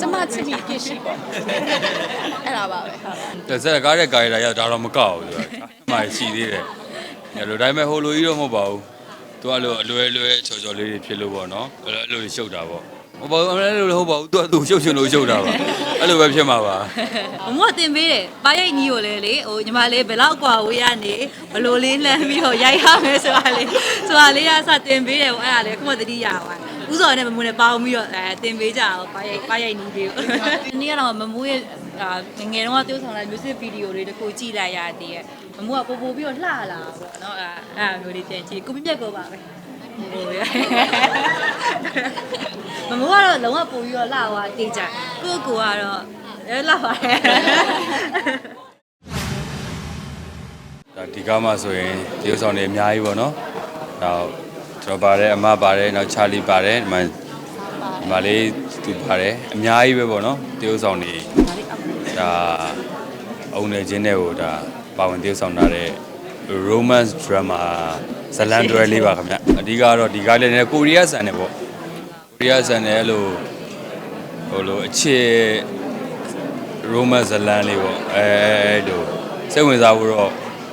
ကျမချစ်ပြီးပြည့်ရှိပေါ့အဲ့ဒါပါပဲဟုတ်တက်ဆက်ကားတဲ့ကာရီတာရောက်ဒါတော့မကောက်ဘူးသူက။မှရှိသေးတယ်။အဲ့လိုဒါပေမဲ့ဟိုလိုကြီးတော့မဟုတ်ပါဘူး။ तू ကလိုအလွယ်လွယ်ချော်ချော်လေးတွေဖြစ်လို့ပေါ့နော်။အဲ့လိုအဲ့လိုရှုပ်တာပေါ့။ဟိုဘာလို့အဲ့လိုဟုတ်ပါဘူး။ तू ကသူရှုပ်ရှင်လို့ရှုပ်တာပါ။အဲ့လိုပဲဖြစ်မှာပါ။မမို့တင်ပေးတယ်ပါရိုက်ညီကိုလည်းလေဟိုညီမလေးဘယ်လောက်အကွာဝေးရနေဘလို့လေးလှမ်းပြီးတော့ရိုက်ရမယ်ဆိုတာလေးဆိုတာလေးကစတင်ပေးတယ်ဟိုအဲ့ဒါလေးခုမှတတိရပါ ဥစော်နဲ့မမိုးနဲ့ပေါင်းပြီးတော့အဲတင်ပေးကြအောင်ပါရိုက်ပါရိုက်ညီလေးကိုဒီနေ့ကတော့မမိုးရဲ့အာငယ်ငယ်တုန်းကတိုးဆောင်လာ music video လေးတစ်ခုကြည့်လိုက်ရတည်းရဲ့မမိုးကပို့ပို့ပြီးတော့လှလာပေါ့နော်အဲအဲ့မျိုးလေးပြန်ကြည့်ကိုပြပြက်ကိုပါပဲဟိုရမမိုးကတော့လုံးဝပို့ပြီးတော့လှသွားတေးကြကိုကိုကတော့အဲလှပါတယ်ဒါဒီကားမှာဆိုရင်ဒီဥဆောင်တွေအများကြီးပေါ့နော်။နော က်ကျွန်တော်ပါတယ်အမပါတယ်နောက်ချာလီပါတယ်ဒီမှာဒီမှာလေးသူပါတယ်အများကြီးပဲပေါ့နော်။ဒီဥဆောင်တွေဒါအုံနေချင်းတွေကိုဒါပါဝင်ဒီဥဆောင်ထားတဲ့ romance drama ဇလန်တွဲလေးပါခင်ဗျ။အဓိကတော့ဒီကားလေးနဲ့ကိုရီးယားဆန်တယ်ပေါ့။ကိုရီးယားဆန်တယ်အဲ့လိုဟိုလိုအခြေ romance ဇလန်လေးပေါ့အဲအဲ့လိုစိတ်ဝင်စားဖို့တော့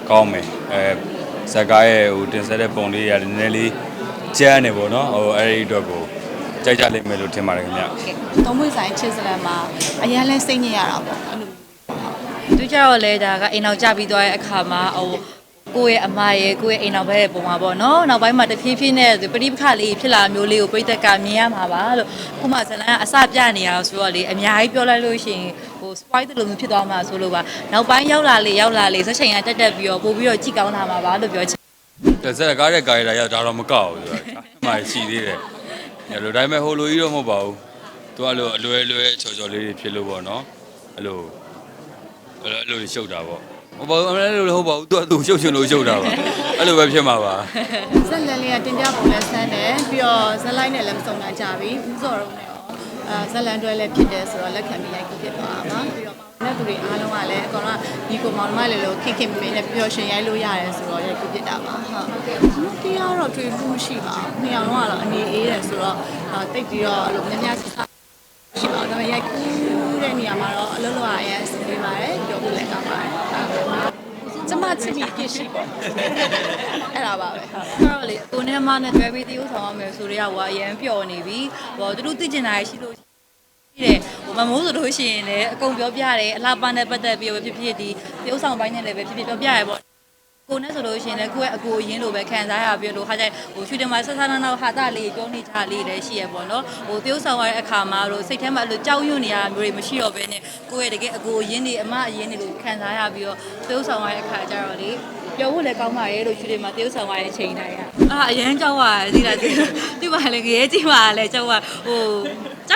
ကောင်းမယ်အဲဇက်ကားရဲ့ဟိုတင်ဆက်တဲ့ပုံလေးရတယ်နည်းနည်းလေး ကျန်းနေပေါ့နော်ဟိုအဲ့ဒီအတွက်ကိုကြိုက်ကြလိမ့်မယ်လို့ထင်ပါတယ်ခင်ဗျသုံးမွေဆိုင်ချစ်စလန်မှာအရင်လဲစိတ်ညစ်ရတာပေါ့အဲ့လိုသူကြတော့လေဒါကအိမ်အောင်ကြပြီးသွားတဲ့အခါမှာဟိုကိုယ့်ရဲ့အမရဲ့ကိုယ့်ရဲ့အိမ်အောင်ဘက်ရဲ့ပုံမှာပေါ့နော်နောက်ပိုင်းမှာတဖြည်းဖြည်းနဲ့ပရိပခလေးဖြစ်လာမျိုးလေးကိုပြိသက်ကမြင်ရမှာပါလို့ခုမှဇလန်ကအစပြနေရအောင်ဆိုတော့လေအများကြီးပြောလိုက်လို့ရှိရင်ဟို spoil တလို့မျိုးဖြစ်သွားမှာဆိုလို့ပါနောက်ပိုင်းရောက်လာလေရောက်လာလေဆက်ချိန်ကတက်တက်ပြီးတော့ပို့ပြီးတော့ကြည့်ကောင်းလာမှာပါလို့ပြောချင် တက်ဆက်ကားတဲ့ကာရီတာရောက်ဒါတော့မကောက်ဘူးသူကမှရှိသေးတယ်အဲ့လိုဒါပေမဲ့ဟိုလိုကြီးတော့မဟုတ်ပါဘူးသူကလိုအလွယ်လွယ်ချော်ချော်လေးတွေဖြစ်လို့ပေါ့နော်အဲ့လိုအဲ့လိုအဲ့လိုရှုပ်တာပေါ့ဟိုဘာလို့အဲ့လိုဟုတ်ပါဘူးသူကသူရှုပ်ရှင်လို့ရှုပ်တာပါအဲ့လိုပဲဖြစ်မှာပါဇက်လန်လေးကတင်ပြပုံလဲဆန်းတယ်ပြီးတော့ဇက်လိုက်နဲ့လည်းမစုံတာကြပြီဦးစော်တော့နဲ့ရောအဲ ဇက်လန်တွဲလည်းဖြစ်တယ်ဆိုတော့လက်ခံပြီးရိုက်ကူဖြစ်သွားတာပါပြီးတော့နဲ့သူတွေအားလုံးကလည်းအကောင်ကဒီကိုမောင်နှမလေးလို့ခိခိမမေနဲ့ပျော်ရွှင်ရိုက်လို့ရတယ်ဆိုတော့ရိုက်ကူဖြစ်တာပါဟုတ်ဒီကတော့တွေ့လို့မရှိပါဘူးနှစ်ယောက်လုံးကတော့အနေအေးတယ်ဆိုတော့တိတ်ပြီးတော့အဲ့လိုများများဆဆရှိပါတော့ဒါပေမဲ့ရိုက်ကူတဲ့နေရာမှာတော့အလုံးလုံးအရင်အဆင်ပြေပါတယ်ပြောဖို့လည်းကောင်းပါတယ် ကျမချစ်ပြီးပြည့်ရှိပေါ့အဲ့ဒါပါပဲဟုတ်အဲ့တော့လေကိုနဲ့မနဲ့တွဲပြီးတည်ဥဆောင်ရမယ်ဆိုတော့ဟိုအရန်ပျော်နေပြီဟိုသူတို့သိကျင်တာရှိလို့ရှိတယ်ဟိုမမိုးဆိုလို့ရှိရင်လည်းအကုန်ပြောပြတယ်အလားပါနဲ့ပတ်သက်ပြီးတော့ဖြစ်ဖြစ်ဒီတည်ဥဆောင်ပိုင်းနဲ့လည်းပဲဖြစ်ဖြစ်ပြောပြရပေါ့ ကိုနဲ့ဆိုလို့ရှိရင်လည်းကိုယ့်ရဲ့အကိုအရင်လိုပဲခံစားရပြီးလို့ဟာကြိုက်ဟိုရှူတင်မှာဆက်ဆန်းနောက်ဟာတာလေးပြောနေကြလေးလည်းရှိရပေါ့နော်ဟိုတည်ဥဆောင်ရတဲ့အခါမှာတော့စိတ်ထဲမှာအဲ့လိုကြောက်ရွံ့နေရတာမျိုးတွေမရှိတော့ဘဲနဲ့ကိုယ့်ရဲ့တကယ်အကိုအရင်တွေအမအရင်တွေလိုခံစားရပြီးတော့တည်ဥဆောင်ရတဲ့အခါကျတော့လေပြောဖို့လည်းကောင်းပါရဲ့လို့ရှူတင်မှာတည်ဥဆောင်ရတဲ့အချိန်တိုင်းอ่ะအာအရန်ကြောက်ရတယ်ဒီလားဒီပါလေငရဲကြီးပါလေကြောက်ရဟို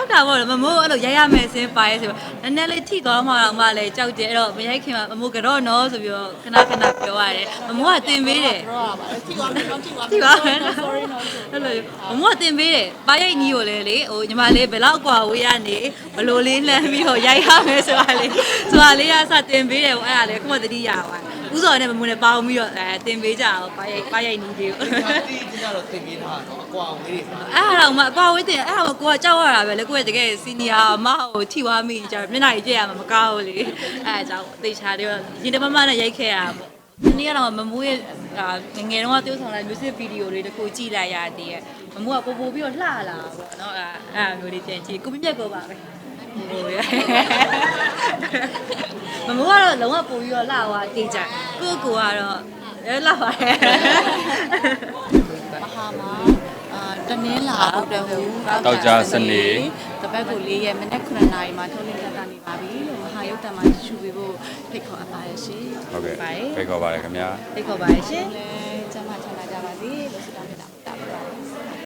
ကြောက်တာပေါ့မမိုးအဲ့လိုရိုက်ရမယ်စင်းပါရဲဆိုတော့နည်းနည်းလေးထိသွားမှတော့မှလည်းကြောက်တယ်အဲ့တော့မရိုက်ခင်မှာမမိုးကတော့နော်ဆိုပြီးတော့ခဏခဏပြောရတယ်မမိုးကတင်ပေးတယ်တော့ပါပါထိသွားပြီတော့ထိသွားပြီဒီပါမယ်နော် sorry နော်အဲ့လိုမမိုးကတင်ပေးတယ်ပါရိုက်ညီကိုလည်းလေဟိုညီမလေးဘယ်လောက်အကွာဝေးရနေဘလို့လေးလှမ်းပြီးတော့ရိုက်ရမယ်ဆိုတာလေးဆိုတာလေးကစတင်ပေးတယ်ဟိုအဲ့ဒါလေးခုမှတတိရပါဥစော်နဲ့မမိုးနဲ့ပေါင်းပြီးတော့အဲတင်ပေးကြအောင်ပါရိုက်ပါရိုက်ညီလေးကိုတီးကြတော့တင်ပေးထားတော့အကွာဝေးတွေပါအဲ့ဒါတော့မအကွာဝေးတင်အဲ့ဒါကိုကကြောက်ရတာပဲလေကိုယ့်ရဲ့တကယ်စီနီယာမဟုတ်ထိွားမိကြမျက်နှာကြီးကြည့်ရမှာမကောင်းဘူးလေအဲ့ဒါကြောင့်အသေးချာလေးတော့ရင်တမမနဲ့ရိုက်ခဲ့ရတာပေါ့ဒီနေ့ကတော့မမိုးရဲ့အာငယ်ငယ်တုန်းကတိုးဆောင်လာ music video လေးတစ်ခုကြည့်လိုက်ရတည်းရဲ့မမိုးကပို့ပို့ပြီးတော့လှလာပေါ့နော်အဲ့အဲ့မျိုးလေးပြန်ကြည့်ကိုပြပြက်ကိုပါပဲဟိုရ မမိုးကတော့လုံးဝပို့ပြီးတော့လှသွားတေးကြကိုကိုကတော့အဲလှပါတယ်မဟာမှာအာတနင်းလာဟုတ်တယ်ဟူတောက်ကြစနေတပတ်ကို၄ရက်မနေ့9နာရီမှာထုတ်လင်းပြသနေပါပြီလို့မဟာရုပ်တံမှာရှုပေးဖို့ဖိတ်ခေါ်အပ်ပါတယ်ရှင်ဟုတ်ကဲ့ဖိတ်ခေါ်ပါတယ်ခင်ဗျာသိခေါ်ပါရဲ့ရှင်လည်းကျမ်းမာချမ်းသာကြပါစေလို့ဆုတောင်း